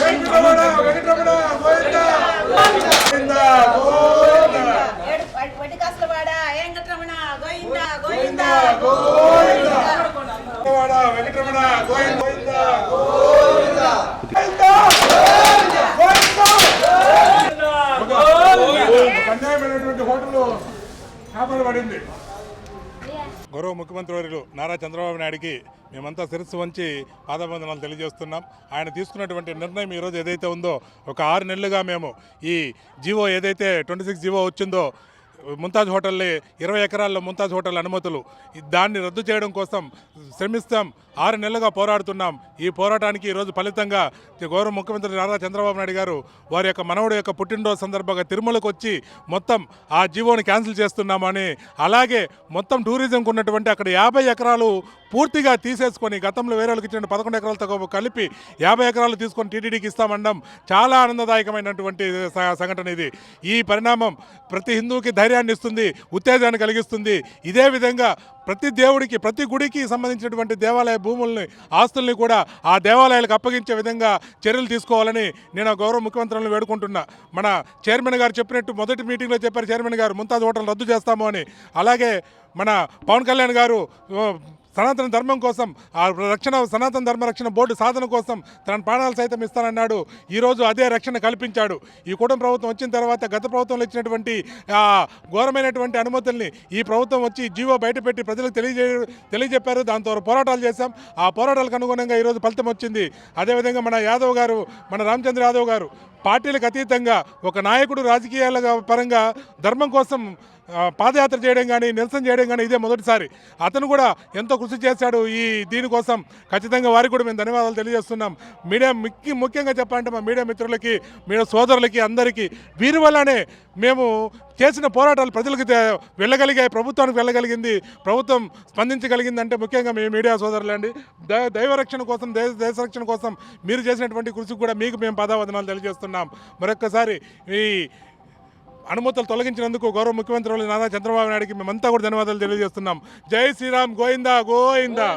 వెంకటరమణ వెంకటరమణ గోవిందా. గోవిందా గోవిందా. వెంకటరమణ అన్యాయమైనటువంటి హోటల్ కాపాడబడింది గౌరవ ముఖ్యమంత్రి వర్యులు నారా చంద్రబాబు నాయుడికి మేమంతా శిరస్సు వంచి పాదబంధనాలు తెలియజేస్తున్నాం. ఆయన తీసుకున్నటువంటి నిర్ణయం ఈరోజు ఏదైతే ఉందో ఒక ఆరు నెలలుగా మేము ఈ జీవో ఏదైతే ట్వంటీ సిక్స్ జీవో వచ్చిందో ముంతాజ్ హోటల్లే ఇరవై ఎకరాల్లో ముంతాజ్ హోటల్ అనుమతులు. దాన్ని రద్దు చేయడం కోసం శ్రమిస్తాం ఆరు నెలలుగా పోరాడుతున్నాం. ఈ పోరాటానికి ఈరోజు ఫలితంగా గౌరవ ముఖ్యమంత్రి నారా చంద్రబాబు నాయుడు గారు వారి యొక్క మనవడు యొక్క పుట్టినరోజు సందర్భంగా తిరుమలకు వచ్చి మొత్తం ఆ జీవోని క్యాన్సిల్ చేస్తున్నామని అలాగే మొత్తం టూరిజంకు ఉన్నటువంటి అక్కడ యాభై ఎకరాలు పూర్తిగా తీసేసుకొని గతంలో వేరే వాళ్ళకి ఇచ్చిన పదకొండు ఎకరాలతో కలిపి యాభై ఎకరాలు తీసుకొని టీటీడీకి ఇస్తామనడం చాలా ఆనందదాయకమైనటువంటి సంఘటన ఇది. ఈ పరిణామం ప్రతి హిందువుకి ధైర్యాన్ని ఇస్తుంది ఉత్తేజాన్ని కలిగిస్తుంది. ఇదే విధంగా ప్రతి దేవుడికి ప్రతి గుడికి సంబంధించినటువంటి దేవాలయ భూముల్ని ఆస్తుల్ని కూడా ఆ దేవాలయాలకు అప్పగించే విధంగా చర్యలు తీసుకోవాలని నేను గౌరవ ముఖ్యమంత్రులను వేడుకుంటున్నా. మన చైర్మన్ గారు చెప్పినట్టు మొదటి మీటింగ్లో చెప్పారు చైర్మన్ గారు ముంతాజ్ హోటల్ రద్దు చేస్తాము అని. అలాగే మన పవన్ కళ్యాణ్ గారు సనాతన ధర్మం కోసం ఆ రక్షణ సనాతన ధర్మ రక్షణ బోర్డు సాధన కోసం తన ప్రాణాలు సైతం ఇస్తానన్నాడు. ఈరోజు అదే రక్షణ కల్పించాడు. ఈ కుటుంబ ప్రభుత్వం వచ్చిన తర్వాత గత ప్రభుత్వంలో ఇచ్చినటువంటి ఆ ఘోరమైనటువంటి అనుమతుల్ని ఈ ప్రభుత్వం వచ్చి జీవో బయటపెట్టి ప్రజలకు తెలియజే తెలియజెప్పారు. దాంతో పోరాటాలు చేశాం. ఆ పోరాటాలకు అనుగుణంగా ఈరోజు ఫలితం వచ్చింది. అదేవిధంగా మన యాదవ్ గారు మన రామచంద్ర యాదవ్ గారు పార్టీలకు అతీతంగా ఒక నాయకుడు రాజకీయాల పరంగా ధర్మం కోసం పాదయాత్ర చేయడం కానీ నిరసన చేయడం కానీ ఇదే మొదటిసారి. అతను కూడా ఎంతో కృషి చేశాడు ఈ దీనికోసం ఖచ్చితంగా వారికి కూడా మేము ధన్యవాదాలు తెలియజేస్తున్నాం. మీడియా ముఖ్య ముఖ్యంగా చెప్పాలంటే మా మీడియా మిత్రులకి మీడియా సోదరులకి అందరికీ వీరి వల్లనే మేము చేసిన పోరాటాలు ప్రజలకు వెళ్ళగలిగాయి. ప్రభుత్వానికి వెళ్ళగలిగింది. ప్రభుత్వం స్పందించగలిగింది అంటే ముఖ్యంగా మీ మీడియా సోదరులండి. ద దైవ రక్షణ కోసం దేశ దేశ రక్షణ కోసం మీరు చేసినటువంటి కృషికి కూడా మీకు మేము పదావదనాలు తెలియజేస్తున్నాం. మరొక్కసారి ఈ అనుమతులు తొలగించినందుకు గౌరవ ముఖ్యమంత్రి నారా చంద్రబాబు నాయుడికి మేమంతా కూడా ధన్యవాదాలు తెలియజేస్తున్నాం. జై శ్రీరామ్ గోవిందా గోవిందా.